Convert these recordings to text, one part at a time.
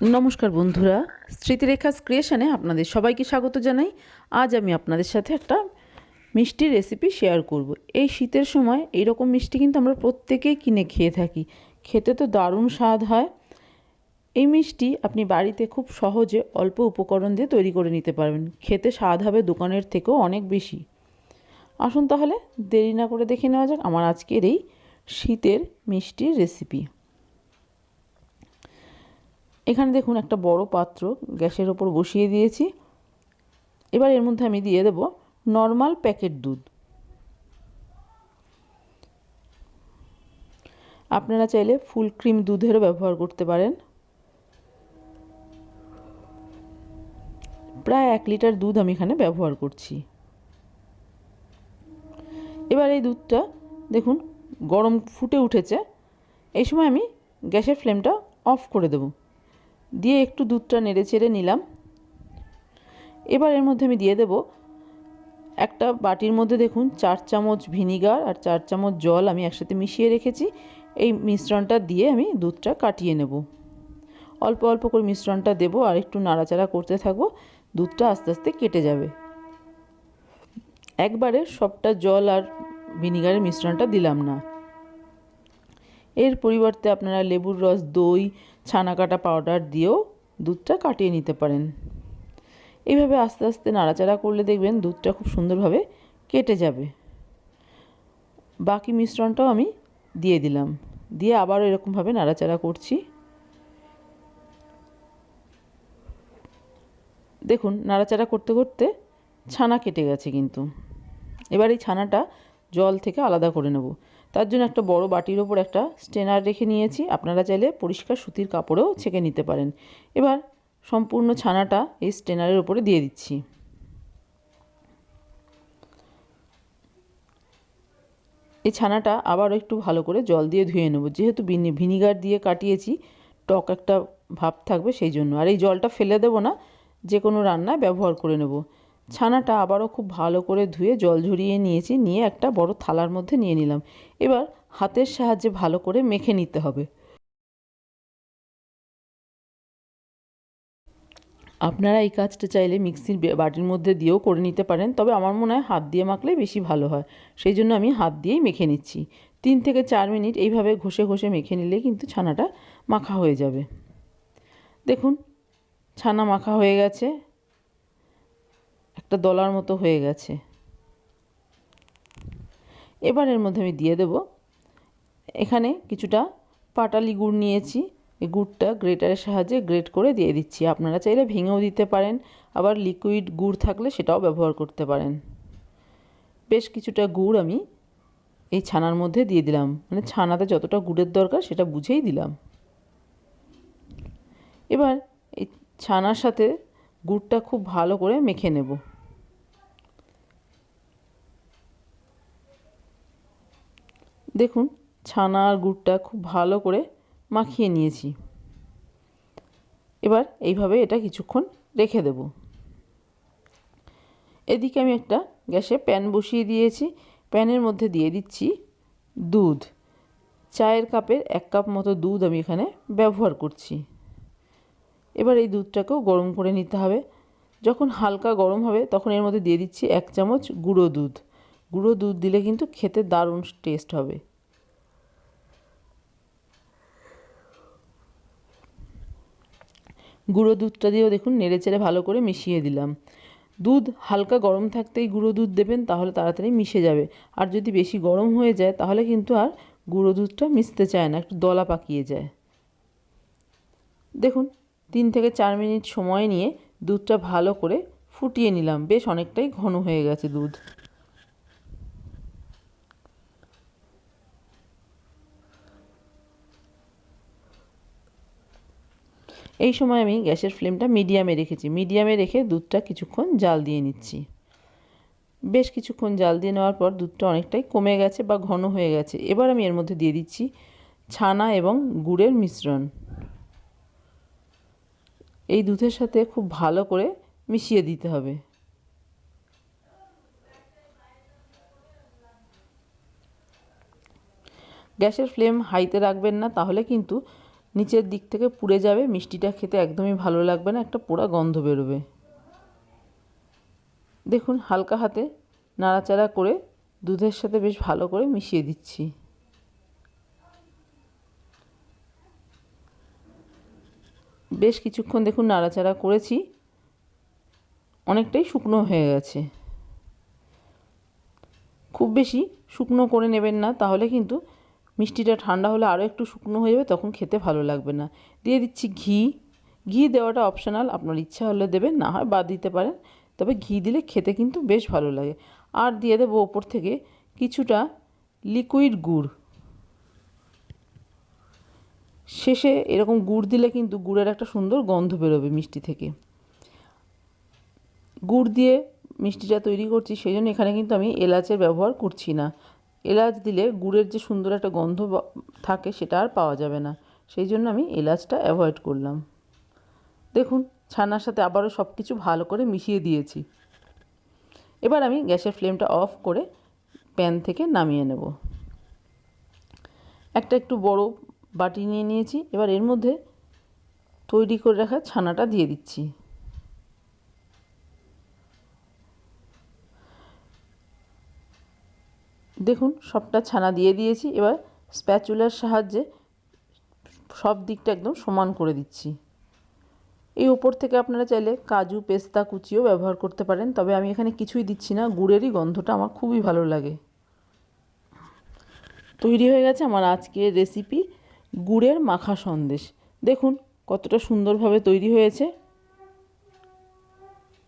নমস্কার বন্ধুরা স্মৃতিরেখা ক্রিয়েশনে আপনাদের সবাইকে স্বাগত জানাই। আজ আমি আপনাদের সাথে একটা মিষ্টি রেসিপি শেয়ার করব। এই শীতের সময় এইরকম মিষ্টি কিন্তু আমরা প্রত্যেকেই কিনে খেয়ে থাকি। খেতে তো দারুণ স্বাদ হয়। এই মিষ্টি আপনি বাড়িতে খুব সহজে অল্প উপকরণ দিয়ে তৈরি করে নিতে পারবেন। খেতে স্বাদ হবে দোকানের থেকেও অনেক বেশি। আসুন তাহলে দেরি না করে দেখে নেওয়া যাক আমার আজকের এই শীতের মিষ্টির রেসিপি এখানে দেখুন একটা বড় পাত্র গ্যাসের ওপর বসিয়ে দিয়েছি। এবার এর মধ্যে আমি দিয়ে দেব নর্মাল প্যাকেট দুধ। আপনারা চাইলে ফুল ক্রিম দুধেরও ব্যবহার করতে পারেন। প্রায় এক লিটার দুধ আমি এখানে ব্যবহার করছি। এবার এই দুধটা দেখুন গরম ফুটে উঠেছে। এই সময় আমি গ্যাসের ফ্লেমটা অফ করে দেবো। দিয়ে একটু দুধটা নেড়ে চেড়ে নিলাম। এবার এর মধ্যে আমি দিয়ে দেব একটা বাটির মধ্যে দেখুন চার চামচ ভিনিগার আর চার চামচ জল আমি একসাথে মিশিয়ে রেখেছি। এই মিশ্রণটা দিয়ে আমি দুধটা কাটিয়ে নেব। অল্প অল্প করে মিশ্রণটা দেবো আর একটু নাড়াচাড়া করতে থাকব। দুধটা আস্তে আস্তে কেটে যাবে। একবারে সবটা জল আর ভিনিগারের মিশ্রণটা দিলাম না। এর পরিবর্তে আপনারা লেবুর রস, দই ছানা কাটা পাউডার দিয়েও দুধটা কাটিয়ে নিতে পারেন। এইভাবে আস্তে আস্তে নাড়াচাড়া করলে দেখবেন দুধটা খুব সুন্দরভাবে কেটে যাবে। বাকি মিশ্রণটাও আমি দিয়ে দিলাম। দিয়ে আবারও এরকমভাবে নাড়াচাড়া করছি। দেখুন, নাড়াচাড়া করতে করতে ছানা কেটে গেছে কিন্তু। এবার এই ছানাটা জল থেকে আলাদা করে নেব। তার জন্য একটা বড় বাটির ওপর একটা স্টেনার রেখে নিয়েছি। আপনারা চাইলে পরিষ্কার সুতির কাপড়েও ছেঁকে নিতে পারেন। এবার সম্পূর্ণ ছানাটা এই স্টেনারের ওপরে দিয়ে দিচ্ছি। এই ছানাটা আবারও একটু ভালো করে জল দিয়ে ধুয়ে নেব। যেহেতু ভিনিগার দিয়ে কাটিয়েছি, টক একটা ভাব থাকবে সেই জন্য। আর এই জলটা ফেলে দেবো না যে কোনো রান্নায় ব্যবহার করে নেব। ছানাটা আবারও খুব ভালো করে ধুয়ে জল ঝরিয়ে নিয়েছি, নিয়ে একটা বড় থালার মধ্যে নিয়ে নিলাম। এবার হাতের সাহায্যে ভালো করে মেখে নিতে হবে। আপনারা এই কাজটা চাইলে মিক্সির বাটির মধ্যে দিয়েও করে নিতে পারেন, তবে আমার মনে হয় হাত দিয়ে মাখলে বেশি ভালো হয়। সেই জন্য আমি হাত দিয়েই মেখে নিচ্ছি। তিন থেকে চার মিনিট এইভাবে ঘষে ঘষে মেখে নিলে কিন্তু ছানাটা মাখা হয়ে যাবে। দেখুন, ছানা মাখা হয়ে গেছে। একটা দলার মতো হয়ে গেছে। এবার এর মধ্যে আমি দিয়ে দেব। এখানে কিছুটা পাটালি গুড় নিয়েছি। এই গুড়টা গ্রেটারের সাহায্যে গ্রেট করে দিয়ে দিচ্ছি। আপনারা চাইলে ভেঙেও দিতে পারেন। আবার লিকুইড গুড় থাকলে সেটাও ব্যবহার করতে পারেন। বেশ কিছুটা গুড় আমি এই ছানার মধ্যে দিয়ে দিলাম। মানে ছানাতে যতটা গুড়ের দরকার সেটা বুঝেই দিলাম। এবার এই ছানার সাথে গুড়টা খুব ভালো করে মেখে নেব। দেখুন, ছানা আর গুড়টা খুব ভালো করে মাখিয়ে নিয়েছি। এবার এইভাবে এটা কিছুক্ষণ রেখে দেব। এদিকে আমি একটা গ্যাসে প্যান বসিয়ে দিয়েছি। প্যানের মধ্যে দিয়ে দিচ্ছি দুধ। চায়ের কাপের এক কাপ মতো দুধ আমি এখানে ব্যবহার করছি। এবার এই দুধটাকেও গরম করে নিতে হবে। যখন হালকা গরম হবে, তখন এর মধ্যে দিয়ে দিচ্ছি এক চামচ গুঁড়ো দুধ। গুঁড়ো দুধ দিলে কিন্তু খেতে দারুণ টেস্ট হবে। গুঁড়ো দুধটা দিয়েও দেখুন নেড়েচেড়ে ভালো করে মিশিয়ে দিলাম। দুধ হালকা গরম থাকতেই গুঁড়ো দুধ দেবেন, তাহলে তাড়াতাড়ি মিশে যাবে। আর যদি বেশি গরম হয়ে যায়, তাহলে কিন্তু আর গুঁড়ো দুধটা মিশতে চায় না, একটু দলা পাকিয়ে যায়। দেখুন, তিন থেকে চার মিনিট সময় নিয়ে দুধটা ভালো করে ফুটিয়ে নিলাম। বেশ অনেকটাই ঘন হয়ে গেছে দুধ। এই সময় আমি গ্যাসের ফ্লেমটা মিডিয়ামে রেখেছি। মিডিয়ামে রেখে দুধটা কিছুক্ষণ জাল দিয়ে নিচ্ছি। বেশ কিছুক্ষণ জাল দিয়ে নেওয়ার পর দুধটা অনেকটাই কমে গেছে বা ঘন হয়ে গেছে। এবার আমি এর মধ্যে দিয়ে দিচ্ছি ছানা এবং গুড়ের মিশ্রণ। এই দুধের সাথে খুব ভালো করে মিশিয়ে দিতে হবে। গ্যাসের ফ্লেম হাইতে রাখবেন না, তাহলে কিন্তু নিচের দিক থেকে পুড়ে যাবে, মিষ্টিটা খেতে একদমই ভালো লাগবে না, একটা পোড়া গন্ধ বেরোবে। দেখুন, হালকা হাতে নাড়াচাড়া করে দুধের সাথে বেশ ভালো করে মিশিয়ে দিচ্ছি। বেশ কিছুক্ষণ দেখুন নাড়াচাড়া করেছি, অনেকটাই শুকনো হয়ে গেছে। খুব বেশি শুকনো করে নেবেন না, তাহলে কিন্তু মিষ্টিটা ঠান্ডা হলে আরও একটু শুকনো হয়ে যাবে, তখন খেতে ভালো লাগবে না। দিয়ে দিচ্ছি ঘি। ঘি দেওয়াটা অপশনাল আপনার ইচ্ছা হলে দেবেন, না হয় বাদ দিতে পারেন। তবে ঘি দিলে খেতে কিন্তু বেশ ভালো লাগে। আর দিয়ে দেবো ওপর থেকে কিছুটা লিকুইড গুড়। শেষে এরকম গুড় দিলে কিন্তু গুড়ের একটা সুন্দর গন্ধ বেরোবে মিষ্টি থেকে। গুড় দিয়ে মিষ্টিটা তৈরি করছি, সেই জন্য এখানে কিন্তু আমি এলাচের ব্যবহার করছি না। এলাচ দিলে গুড়ের যে সুন্দর একটা গন্ধ থাকে সেটা আর পাওয়া যাবে না। সেই জন্য আমি এলাচটা অ্যাভয়েড করলাম। দেখুন, ছানার সাথে আবারও সব কিছু ভালো করে মিশিয়ে দিয়েছি। এবার আমি গ্যাসের ফ্লেমটা অফ করে প্যান থেকে নামিয়ে নেব। একটা একটু বড় বাটি নিয়ে নিয়েছি। এবার এর মধ্যে তৈরি করে রাখা ছানাটা দিয়ে দিচ্ছি। দেখুন, সবটা ছানা দিয়ে দিয়েছি। এবার স্প্যাচুলার সাহায্যে সব দিকটা একদম সমান করে দিচ্ছি। এই ওপর থেকে আপনারা চাইলে কাজু, পেস্তা, কুচিও ব্যবহার করতে পারেন, তবে আমি এখানে কিছুই দিচ্ছি না। গুড়েরই গন্ধটা আমার খুবই ভালো লাগে। তৈরি হয়ে গেছে আমার আজকের রেসিপি গুড়ের মাখা সন্দেশ। দেখুন, কতটা সুন্দরভাবে তৈরি হয়েছে।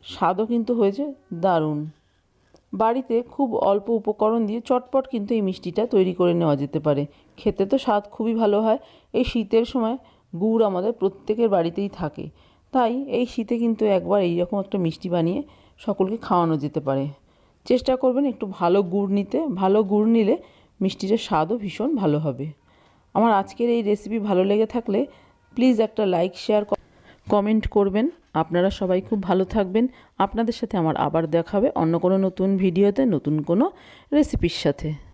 স্বাদও কিন্তু হয়েছে দারুণ। বাড়িতে খুব অল্প উপকরণ দিয়ে চটপট কিন্তু এই মিষ্টিটা তৈরি করে নেওয়া যেতে পারে। খেতে তো স্বাদ খুবই ভালো হয়। এই শীতের সময় গুড় আমাদের প্রত্যেকের বাড়িতেই থাকে। তাই এই শীতে কিন্তু একবার এই রকম একটা মিষ্টি বানিয়ে সকলকে খাওয়ানো যেতে পারে। চেষ্টা করবেন একটু ভালো গুড় নিতে। ভালো গুড় নিলে মিষ্টিটার স্বাদও ভীষণ ভালো হবে। আমার আজকের এই রেসিপি ভালো লেগে থাকলে প্লিজ একটা লাইক শেয়ার কমেন্ট করবেন। আপনারা সবাই খুব ভালো থাকবেন। আপনাদের সাথে আমার আবার দেখাবে অন্য কোনো নতুন ভিডিওতে, নতুন কোনো রেসিপির সাথে।